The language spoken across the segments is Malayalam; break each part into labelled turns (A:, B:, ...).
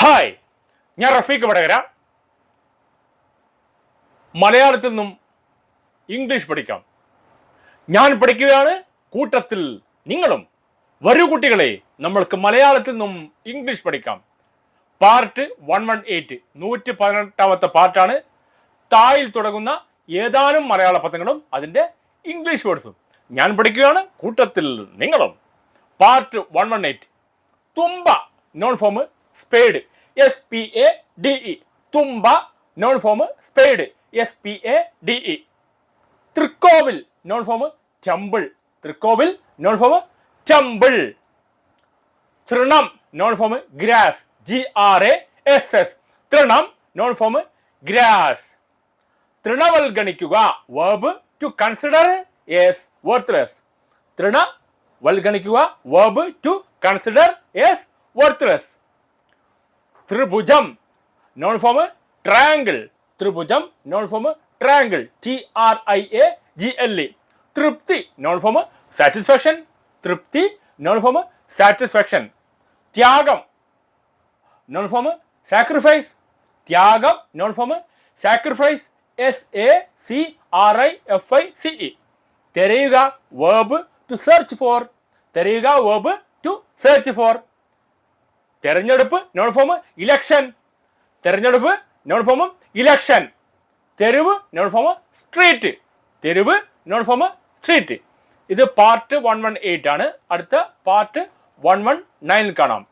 A: ഹായ് ഞാൻ റഫീഖ് വടകര. മലയാളത്തിൽ നിന്നും ഇംഗ്ലീഷ് പഠിക്കാം. ഞാൻ പഠിക്കുകയാണ് കൂട്ടത്തിൽ നിങ്ങളും. വരൂ കുട്ടികളെ നമ്മൾക്ക് മലയാളത്തിൽ നിന്നും ഇംഗ്ലീഷ് പഠിക്കാം. പാർട്ട് വൺ വൺ എയ്റ്റ് നൂറ്റി പതിനെട്ടാമത്തെ പാർട്ടാണ് തായിൽ തുടങ്ങുന്ന ഏതാനും മലയാള പദങ്ങളും അതിന്റെ ഇംഗ്ലീഷ് വേർഡ്സും ഞാൻ പഠിക്കുകയാണ് കൂട്ടത്തിൽ നിങ്ങളും. Part one one eight Thumba noun form spade S P A D E Thumba noun form spade S P A D E Thrikkovil noun form temple തൃക്കോവിൽ noun form temple തൃണം noun form grass G R A S S തൃണം noun form grass തൃണവൽഗണിക്കുക verb to consider as worthless തൃണ വൽഗണിക്കുക verb to consider as worthless ത്രിഭുജം. Noun form triangle ത്രിഭുജം noun form triangle T R I A G L E തൃപ്തി നോൺ ഫോം സാറ്റിസ്ഫാക്ഷൻ തൃപ്തി നോൺ ഫോം സാറ്റിസ്ഫാക്ഷൻ ത്യാഗം നോൺ ഫോം സാക്രിഫൈസ് ത്യാഗം noun form sacrifice S A C R I F I C E തിരയുക വേബ് ടു സെർച്ച് ഫോർ തിരയുക വേബ് ടു സെർച്ച് ഫോർ തെരഞ്ഞെടുപ്പ് നോൺ ഫോം ഇലക്ഷൻ തെരഞ്ഞെടുപ്പ് നോൺ ഫോം ഇലക്ഷൻ തെരുവ് നോൺ ഫോം സ്ട്രീറ്റ് തെരുവ് നോൺ ഫോം സ്ട്രീറ്റ് ഇത് പാർട്ട് വൺ വൺ എയ്റ്റ് ആണ്. അടുത്ത പാർട്ട് വൺ വൺ നയനിൽ കാണാം.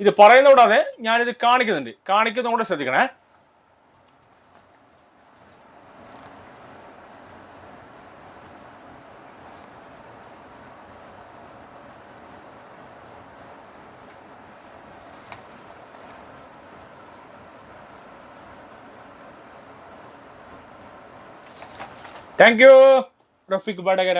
A: ഇത് പറയുന്ന കൂടാതെ ഞാനിത് കാണിക്കുന്നുണ്ട്. കാണിക്കുന്ന കൂടെ ശ്രദ്ധിക്കണേ. Thank you Rafeeq Vadakara